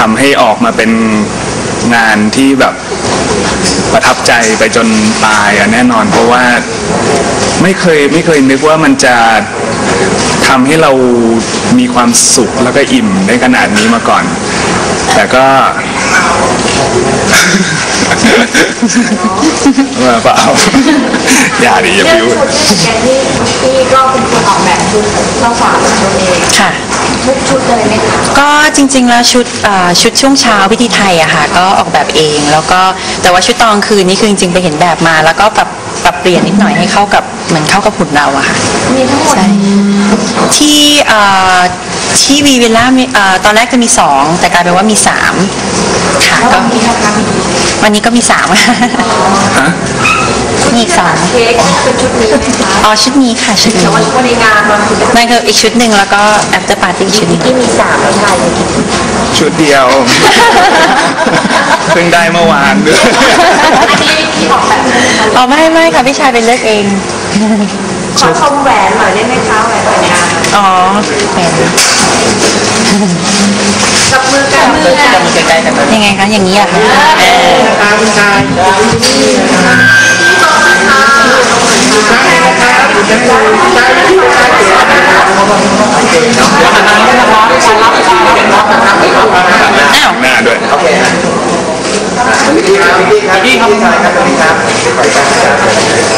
ทำให้ออกมาเป็นงานที่แบบประทับใจไปจนตายอะแน่นอน เพราะว่าไม่เคยไม่เคยนึกว่ามันจะทำให้เรามีความสุขแล้วก็อิ่มได้ขนาดนี้มาก่อน แต่ก็ว่าเปล่าอย่าดิอย่าเรื่พิ้องวชุดเนี่ยแกที่ที่ก็เป็นคนออกแบบชุดเจ้าสาวของตัวเองค่ะ ทุกชุดเลยไหมคะก็จริง ๆ แล้วชุดเอ่อชุดช่วงเช้าพิธีไทยอะค่ะก็ออกแบบเอง แล้วก็แต่ว่าชุดตอนกลางคืนนี่คือจริงๆไปเห็นแบบมา แล้วก็ปรับปรับเปลี่ยนนิดหน่อยให้เข้ากับเหมือนเข้ากับหุ่นเราอะค่ะ มีทั้งหมดใช่ที่เอ่อที่วีวิลล่ามีเอ่อตอนแรกจะมีสองแต่กลายเป็นว่ามีสามค่ะแล้วก็วันนี้นะคะวันนี้ก็มีสาม ฮะมี อีกสองเค้กเป็นชุดนี้ไหมคะอ๋อชุดนี้ค่ะชุดแต่นี้ว่าชุดในงานมันคือนั่นคืออีกชุดหนึ่งแล้วก็ after party อีกชุดหนึงที่มีสามแล้วชายเลยกี่ชุดชุดเดียว เพิ่งได้เมื่อวานด้วยอันนี้ที่ออกแบบเป็นอะไรอ๋อไม่ไม่ค่ะพี่ชายเป็นเลือกเอง ขอชมแหวนหน่อยได้ไหมคะแหวนแต่งงานอ๋อแหวนกับมือกับมือจะมีใกล้ๆกันยังไงคะอย่างนี้อะคะเอออ้าว หน้าด้วยพี่ครับพี่ครับพี่ครับพี่ครับพี่ครับจะครับ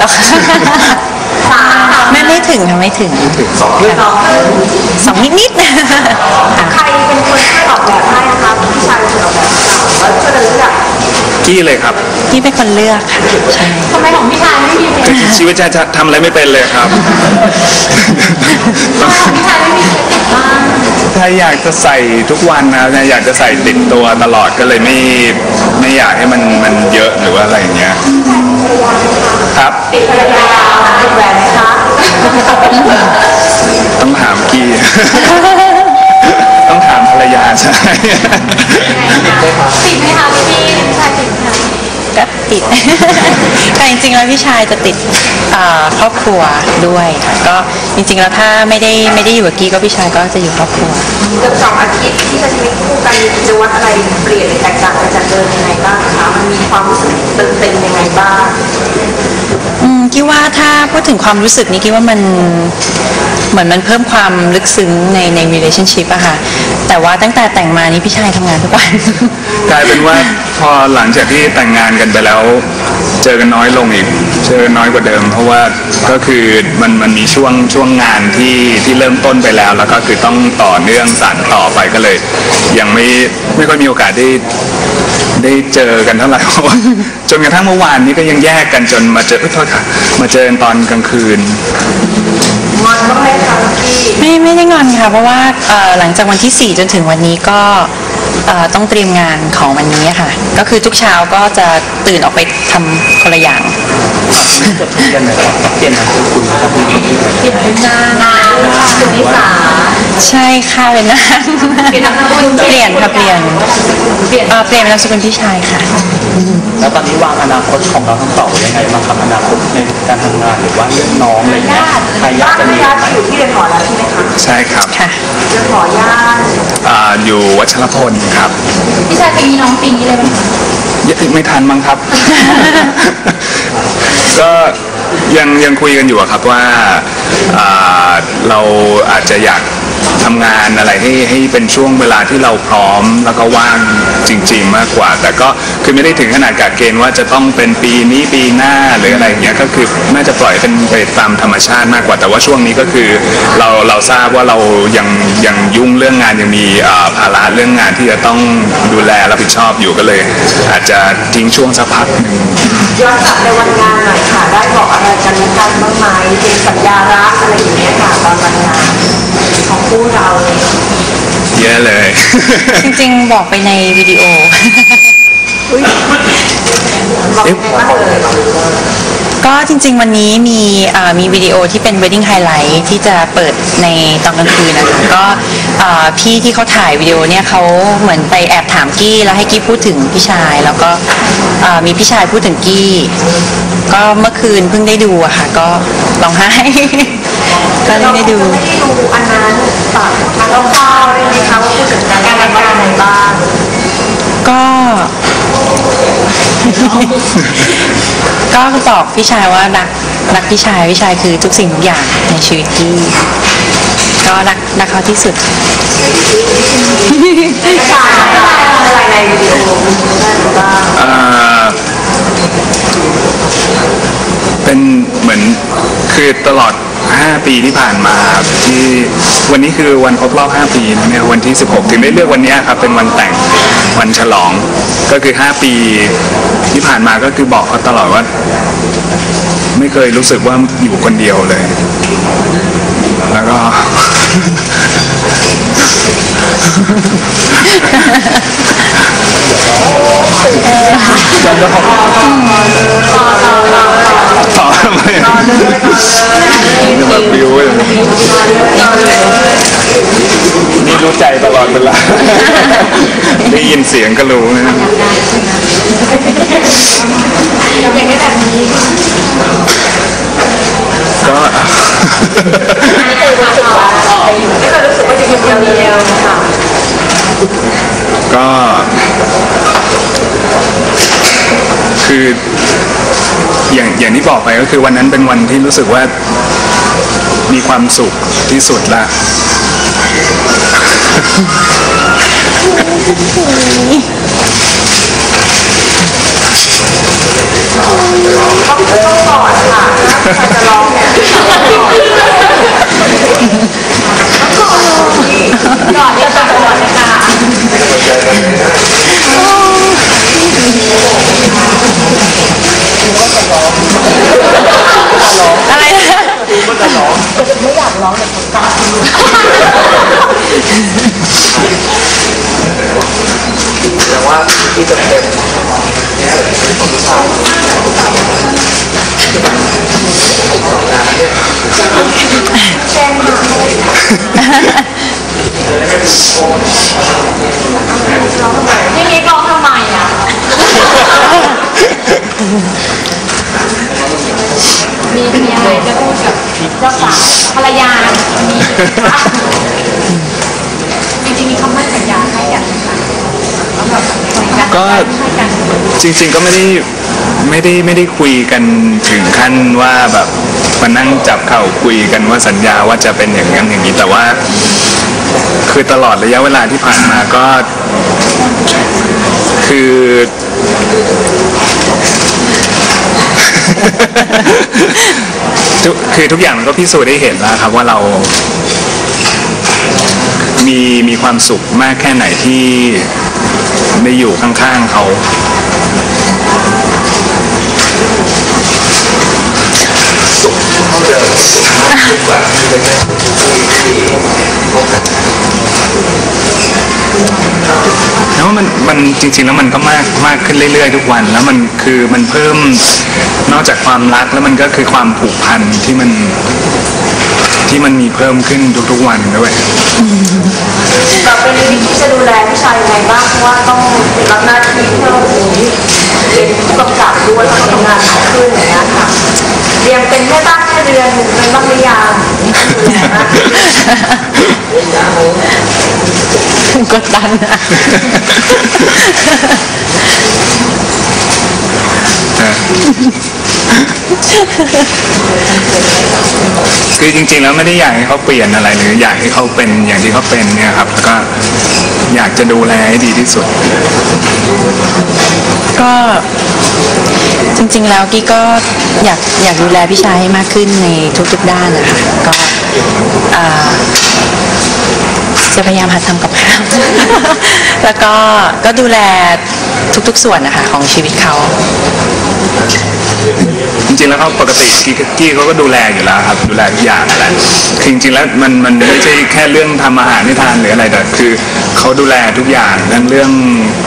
หร่หรอกค่ะสามไม่ไม่ถึงค่ะไม่ถึงสองเรื่องสองนิดนิดๆค่ะใครเป็นคนช่วยออกแบบให้นะคะพี่ชายเป็นคนออกแบบแล้วช่วยกันเลือกกี้เลยครับนี่เป็นคนเลือกค่ะใช่ ทำไมของพี่ชายไม่มีเพชรชีวิตจะทำอะไรไม่เป็นเลยครับของพี่ชายไม่มีเพชรบ้างถ้าอยากจะใส่ทุกวันนะอยากจะใส่ติดตัวตลอดก็เลยไม่ไม่อยากให้มันมันเยอะหรือว่าอะไรอย่างเงี้ย ครับ ติดภรรยาติดแหวนไหมคะต้องถามกี้ ต้องถามภรรยาใช่ติดไหมคะพี่พี่ชายติดไหมคะก็ติดแต่จ ริงๆแล้วพี่ชายจะติดเอ่อครอบครัวด้วยค่ะก็จริงๆแล้วถ้าไม่ได้ไม่ได้อยู่กับกี้ก็พี่ชายก็จะอยู่ครอบครัวเกือบสองอาทิตย์ที่จะชีวิตคู่กันมีกิจวัตรอะไรเปลี่ยนหรือแตกต่างไปจากเดิมยังไงบ้างคะมันมีความรู้สึกเติมเต็มยังไงบ้างอืมคิดว่าถ้าพูดถึงความรู้สึกนี้คิดว่ามัน เหมือนมันเพิ่มความลึกซึ้งในใน relationship อะค่ะ แต่ว่าตั้งแต่แต่งมานี่พี่ชายทำงานทุกวัน กลายเป็นว่าพอหลังจากที่แต่งงานกันไปแล้ว เจอกันน้อยลงอีก เจอกันน้อยกว่าเดิม เพราะว่าก็คือมันมันมีช่วงช่วงงานที่ที่เริ่มต้นไปแล้ว แล้วก็คือต้องต่อเนื่องสานต่อไปก็เลย ยังไม่ไม่ค่อยมีโอกาสได้ได้เจอกันเท่าไหร่จนกระทั่งเมื่อวานนี้ก็ยังแยกกันจนมาเจอเอ้ยโทษค่ะมาเจอตอนกลางคืน งอนบ้างไหมคะพี่ไม่ไม่ได้งอนค่ะ เพราะว่าเอ่อหลังจากวันที่ 4 จนถึงวันนี้ก็เอ่อต้องเตรียมงานของวันนี้ค่ะ ก็คือทุกเช้าก็จะตื่นออกไปทำคนละอย่าง เปลี่ยนไหมครับเปลี่ยนนามสกุลนะครับพี่ติดเป็นนานานสุนิสา ใช่ค่ะเป็นนะเปลี่ยนนามสกุลเปลี่ยนค่ะเปลี่ยนเปลี่ยนเอ่อเปลี่ยนเป็นนามสกุลพี่ชายค่ะ แล้วตอนนี้วางอนาคตของเราทั้งสองยังไงบ้างครับอนาคตในการทำงานหรือว่าเรื่องน้องอะไรเงี้ยใครอยากบ้านจะมีญาติอยู่ที่เรือนหอแล้วใช่ไหมคะใช่ครับค่ะเรือนหอญาติอ่าอยู่วัชรพลครับพี่ชายปีนี้น้องปีนี้เลยไหมคะยังไม่ทันมั้งครับ ก็ยังยังคุยกันอยู่อะครับว่าอ่าเราอาจจะอยาก ทำงานอะไรให้ให้เป็นช่วงเวลาที่เราพร้อมแล้วก็ว่างจริง ๆ มากกว่า แต่ก็คือไม่ได้ถึงขนาดกะเกณฑ์ว่าจะต้องเป็นปีนี้ปีหน้าหรืออะไรอย่างเงี้ยก็คือน่าจะปล่อยเป็นไปตามธรรมชาติมากกว่า แต่ว่าช่วงนี้ก็คือเราเราทราบว่าเรายังยังยุ่งเรื่องงานยังมีอ่าภาระเรื่องงานที่จะต้องดูแลรับผิดชอบอยู่ก็เลย อาจจะทิ้งช่วงสักพักหนึ่ง ย้อนกลับไปวันงานหน่อยค่ะ ได้บอกอะไรกันและกันบ้างไหมเป็นสัญญารักอะไรอย่างเงี้ยค่ะตอนวันงาน ของคู่คู่เราเลยเยอะเลย จริงๆ บอกไปในวิดีโอ บอกยังไงบ้างเลยก็ จริงๆ วันนี้มีมีวิดีโอที่เป็น wedding highlight ที่จะเปิดในตอนกลางคืนนะคะก็พี่ที่เขาถ่ายวิดีโอเนี่ยเขาเหมือนไปแอบถามกี้แล้วให้กี้พูดถึงพี่ชาย แล้วก็มีพี่ชายพูดถึงกี้ ก็เมื่อคืนเพิ่งได้ดูอะค่ะก็ร้องไห้ก็เลยได้ดูได้ดูอันนั้นฝากทางคร่าวๆได้ไหมคะว่าพูดถึงการรายการอะไรบ้าง ก็ ก็บอกพี่ชายว่ารักรักพี่ชายพี่ชายคือทุกสิ่งทุกอย่างในชีวิตที่ก็รักรักเขาที่สุดฝากอะไรในวิดีโอบ้างอ่อเป็นเหมือนคือตลอด 5 ปีที่ผ่านมาที่วันนี้คือวันครบรอบ 5 ปีนะเนี่ยวันที่ 16 ถึงได้เลือกวันเนี้ยครับเป็นวันแต่งวันฉลองก็คือ 5 ปีที่ผ่านมาก็คือบอกเขาตลอดว่า ไม่เคยรู้สึกว่าอยู่คนเดียวเลย แล้วก็ต่อทำไมแบบวิวเลย นี่รู้ใจตลอดเวลา ได้ยินเสียงก็รู้นะอย่างนี้แบบนี้ก็ไม่เคยรู้สึกว่าไม่เคยรู้สึกว่าจะอยู่คนเดียวค่ะก็คืออย่างอย่างที่บอกไปก็คือวันนั้นเป็นวันที่รู้สึกว่า มีความสุขที่สุดละ ต้องต้องกอดค่ะถ้าใครจะร้องเนี่ยร้องก่อดจะตะโกนเลยค่ะ จะไม่อยากร้องแบบผมตาแต่ว่าที่จะเป็นพี่มีกล้องทำไมอะ มีมีอะไรจะพูดกับเจ้าสาวภรรยามีจริงๆมีคำมั่นสัญญาให้กันไหมคะว่าแบบก็ให้กันจริง ๆ ก็ไม่ได้ไม่ได้ไม่ได้คุยกันถึงขั้นว่าแบบมานั่งจับเข่าคุยกันว่าสัญญาว่าจะเป็นอย่างนั้นอย่างนี้แต่ว่า คือตลอดระยะเวลาที่ผ่านมาก็ คือ ทุกคือทุกอย่างมันก็พิสูจน์ได้เห็นแล้วครับว่าเรามีมีความสุขมากแค่ไหนที่ได้อยู่ข้างๆเขาเขาเดินดีกว่าที่เป็นที่พบกัน แล้วมันมันจริงๆแล้วมันก็มากมากขึ้นเรื่อยๆ ทุกวัน แล้วมันคือมันเพิ่มนอกจากความรักแล้วมันก็คือความผูกพันที่มันที่มันมีเพิ่มขึ้นทุกๆวันด้วยต่อไปนี้พี่จะดูแลพี่ชายยังไงบ้างเพราะว่าต้องรับหน้าที่เพิ่มนี้เป็นผู้กำกับด้วยแล้วก็ทำงานหนักขึ้นอย่างเงี้ยค่ะเรียนเป็นแค่บ้านแค่เดือนเป็นบ้างหรือยังดูแลมา กขึ้นกดดันอะ คือจริงๆแล้วไม่ได้อยากให้เขาเปลี่ยนอะไรหรืออยากให้เขาเป็นอย่างที่เขาเป็นเนี่ยครับแล้วก็อยากจะดูแลให้ดีที่สุด ก็จริงๆแล้วกี้ก็อยากอยากดูแลพี่ชายให้มากขึ้นในทุกๆด้านนะคะก็อ่า จะพยายามหาทำกับข้าว แล้วก็ก็ดูแลทุกๆส่วนนะคะของชีวิตเขา จริงๆแล้วเขาปกติกี้กี้เขาก็ดูแลอยู่แล้วครับดูแลทุกอย่างแหละคือจริงๆแล้วมันมันไม่ใช่แค่เรื่องทำอาหารให้ทานหรืออะไรแต่คือเขาดูแลทุกอย่างทั้งเรื่อง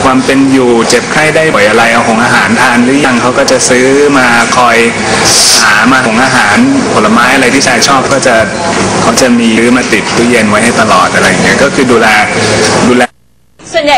ความเป็นอยู่เจ็บไข้ได้ป่วยอะไรเอาของอาหารทานหรือยังเขาก็จะซื้อมาคอยหามาของอาหารผลไม้อะไรที่ชายชอบก็จะเขาจะมีซื้อมาติดตู้เย็นไว้ให้ตลอดอะไรอย่างเงี้ยก็คือดูแลดูแลส่วนใหญ่